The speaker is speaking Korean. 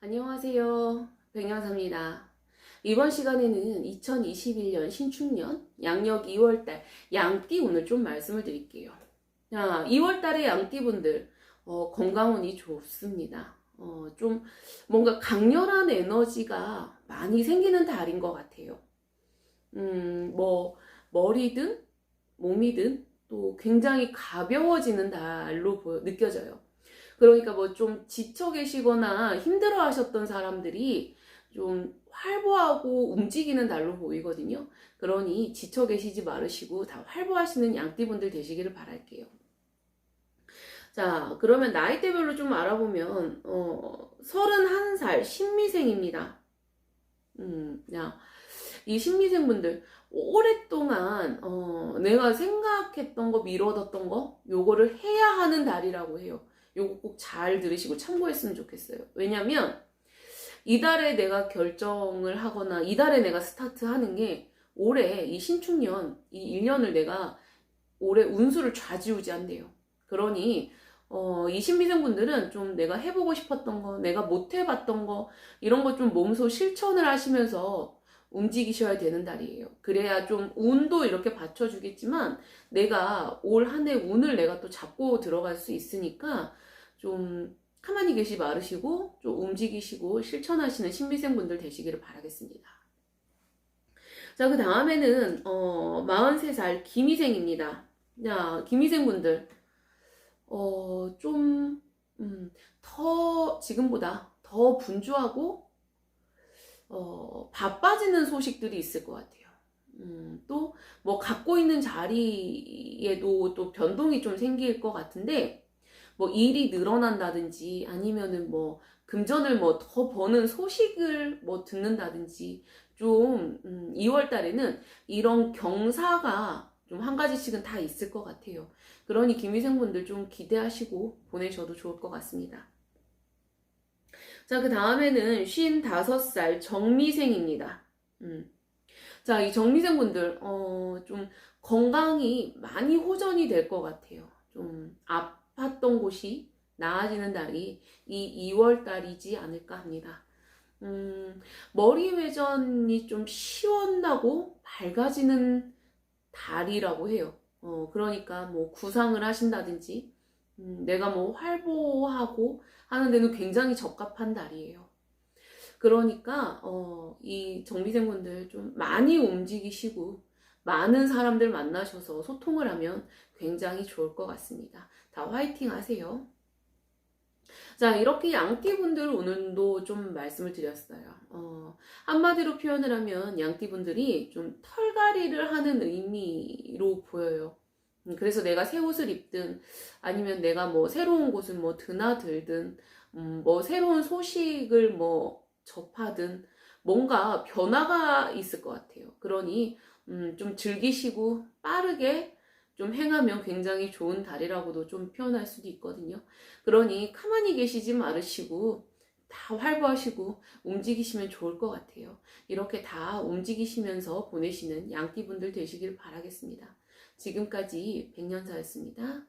안녕하세요. 백년사입니다. 이번 시간에는 2021년 신축년 양력 2월달 양띠 오늘 좀 말씀을 드릴게요. 자, 2월달에 양띠분들 어, 건강운이 좋습니다. 어, 좀 뭔가 강렬한 에너지가 많이 생기는 달인 것 같아요. 음, 뭐 머리든 몸이든 또 굉장히 가벼워지는 달로 보여, 느껴져요. 그러니까 뭐 좀 지쳐 계시거나 힘들어 하셨던 사람들이 좀 활보하고 움직이는 달로 보이거든요. 그러니 지쳐 계시지 말으시고 다 활보하시는 양띠분들 되시기를 바랄게요. 자, 그러면 나이대별로 좀 알아보면, 어, 31살 신미생입니다. 음, 야, 이 신미생분들, 오랫동안, 어, 내가 생각했던 거, 미뤄뒀던 거, 요거를 해야 하는 달이라고 해요. 요거 꼭 잘 들으시고 참고했으면 좋겠어요. 왜냐면, 이달에 내가 결정을 하거나, 이달에 내가 스타트 하는 게, 올해 이 신축년, 이 1년을 내가 올해 운수를 좌지우지한대요. 그러니, 어, 이 신비생분들은 좀 내가 해보고 싶었던 거, 내가 못 해봤던 거, 이런 거좀 몸소 실천을 하시면서 움직이셔야 되는 달이에요. 그래야 좀 운도 이렇게 받쳐주겠지만, 내가 올 한 해 운을 내가 또 잡고 들어갈 수 있으니까, 좀 가만히 계시 마르시고, 좀 움직이시고, 실천하시는 신비생분들 되시기를 바라겠습니다. 자, 그 다음에는, 어, 43살 김희생입니다. 자, 김희생분들. 어, 좀, 음, 더, 지금보다 더 분주하고, 어, 바빠지는 소식들이 있을 것 같아요. 음, 또, 뭐, 갖고 있는 자리에도 또 변동이 좀 생길 것 같은데, 뭐, 일이 늘어난다든지, 아니면은 뭐, 금전을 뭐 더 버는 소식을 뭐 듣는다든지, 좀, 음, 2월 달에는 이런 경사가 좀 한 가지씩은 다 있을 것 같아요. 그러니 김희생 분들 좀 기대하시고 보내셔도 좋을 것 같습니다. 자, 그 다음에는 55살 정미생입니다. 음. 자, 이 정미생 분들, 어, 좀 건강이 많이 호전이 될 것 같아요. 좀 아팠던 곳이 나아지는 달이 이 2월 달이지 않을까 합니다. 음, 머리 회전이 좀 시원하고 밝아지는 달이라고 해요. 어, 그러니까 뭐 구상을 하신다든지, 음, 내가 뭐 활보하고 하는 데는 굉장히 적합한 달이에요. 그러니까, 어, 이 정비생분들 좀 많이 움직이시고, 많은 사람들 만나셔서 소통을 하면 굉장히 좋을 것 같습니다. 다 화이팅 하세요. 자, 이렇게 양띠분들 오늘도 좀 말씀을 드렸어요. 어, 한마디로 표현을 하면 양띠분들이 좀 털갈이를 하는 의미로 보여요. 음, 그래서 내가 새 옷을 입든 아니면 내가 뭐 새로운 곳을 뭐 드나들든 음, 뭐 새로운 소식을 뭐 접하든 뭔가 변화가 있을 것 같아요. 그러니 음, 좀 즐기시고 빠르게 좀 행하면 굉장히 좋은 달이라고도 좀 표현할 수도 있거든요. 그러니 가만히 계시지 말으시고 다 활보하시고 움직이시면 좋을 것 같아요. 이렇게 다 움직이시면서 보내시는 양띠분들 되시길 바라겠습니다. 지금까지 백년사였습니다.